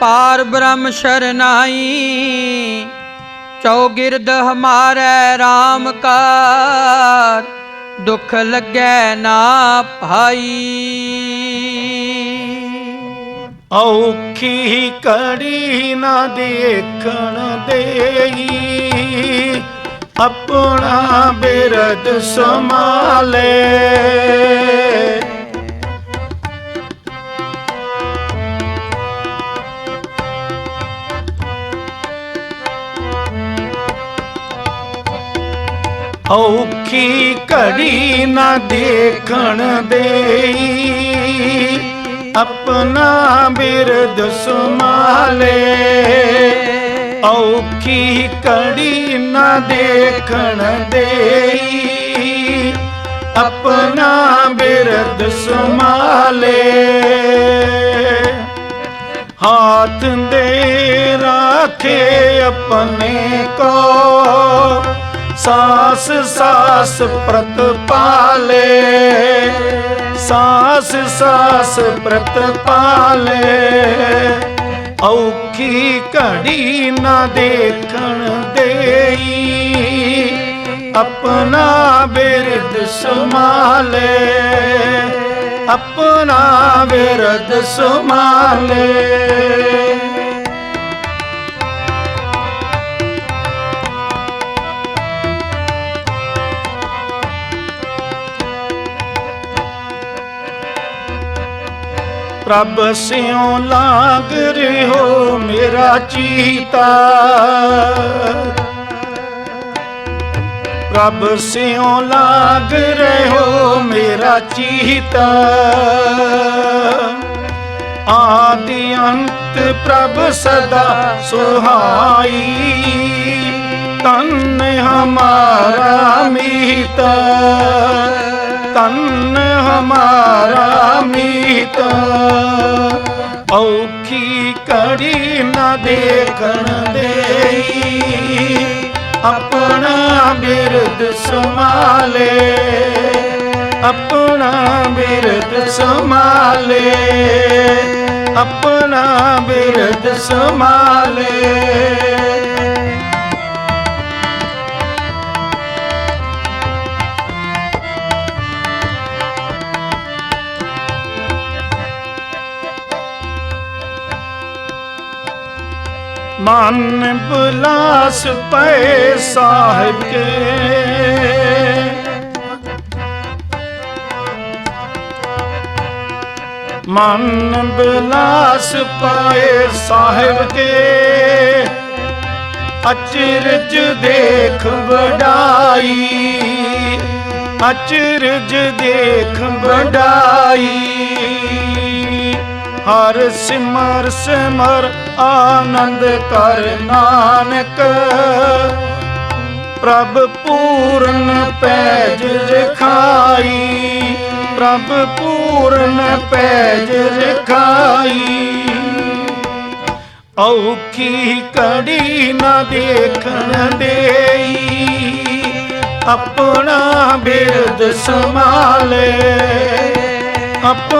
ਪਾਰ ਬ੍ਰਹਮ ਸ਼ਰਨਾਈ ਚੌਗਿਰਦ ਹਮਾਰੇ RAM ਕਾਰ, ਦੁੱਖ ਲੱਗੈ ਨਾ ਭਾਈ। ਔਖੀ ਕੜੀ ਨਾ ਦੇਖਣ ਦੇਈ, ਆਪਣਾ ਬਿਰਦ ਸਮਾਲੇ ਔਖੀ ਘੜੀ ਨਾ ਦੇਖਣ ਦੇਈ। ਆਪਣਾ ਬਿਰਦ ਸੁਮਾਲੇ ਔਖੀ ਘੜੀ ਨਾ ਦੇਖਣ ਦੇਈ। ਆਪਣਾ ਬਿਰਦ ਸੁਮਾਲੇ ਹਾਥ ਦੇ ਰਾਖੇ ਆਪਣੇ ਕੋ। ਸਾਸ ਸਾਸ ਪ੍ਰਤ ਪਾਲੇ। ਸਾਸ ਸਾਸ ਪ੍ਰਤ ਪਾਲੇ। ਔਖੀ ਘੜੀ ਨਾ ਦੇਖਣ ਦੇਈ। ਆਪਣਾ ਬਿਰਦ ਸੰਭਾਲੇ। ਆਪਣਾ ਬਿਰਦ ਸੰਭਾਲੇ। ਪ੍ਰਭ ਸਿਉ ਲਾਗ ਰਿਓ ਮੇਰਾ ਚੀਤਾ। ਪ੍ਰਭ ਸਿਉ ਲਾਗ ਰਿਓ ਮੇਰਾ ਚੀਤਾ। ਆਦਿ ਅੰਤ ਪ੍ਰਭ ਸਦਾ ਸੁਹਾਈ ਤਨ ਹਮਾਰਾ ਮੀਤਾ। ਤਨ ਹਮਾਰਾ ਮੀਤਾ। ਔਖੀ ਕੜੀ ਨਾ ਦੇਖਣ ਦੇਈ। ਆਪਣਾ ਬਿਰਦ ਸੰਭਾਲੇ। ਆਪਣਾ ਬਿਰਦ ਸੰਭਾਲੇ। ਆਪਣਾ ਬਿਰਦ ਸੰਭਾਲੇ। ਮਨ ਬੁਲਾਸ ਪਏ ਸਾਹਿਬ ਕੇ। ਮਨ ਬੁਲਾਸ ਪਾਏ ਸਾਹਿਬ ਕੇ। ਅਚਰਜ ਦੇਖ ਵਡਾਈ। ਅਚਰਜ ਦੇਖ ਵਡਾਈ। ਹਰ ਸਿਮਰ ਸਿਮਰ ਆਨੰਦ ਕਰ ਨਾਨਕ। ਪ੍ਰਭ ਪੂਰਨ ਪੈਜ ਰਖਾਈ, ਪ੍ਰਭ ਪੂਰਨ ਪੈਜ ਰਖਾਈ। ਔਖੀ ਕੜੀ ਨਾ ਦੇਖਣ ਦੇਈ, ਆਪਣਾ ਬਿਰਦ ਸੰਭਾਲੇ। ਆਪਣਾ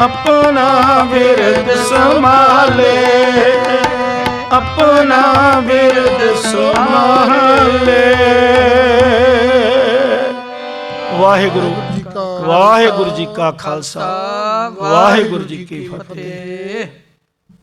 ਆਪਣਾ ਬਿਰਦ ਸੰਭਾਲੇ। ਆਪਣਾ ਬਿਰਦ ਸੰਭਾਲੇ। ਵਾਹਿਗੁਰੂ ਜੀ ਕਾ ਵਾਹਿਗੁਰੂ ਜੀ ਕਾ ਖਾਲਸਾ। ਵਾਹਿਗੁਰੂ ਜੀ ਕੀ ਫਤਿਹ।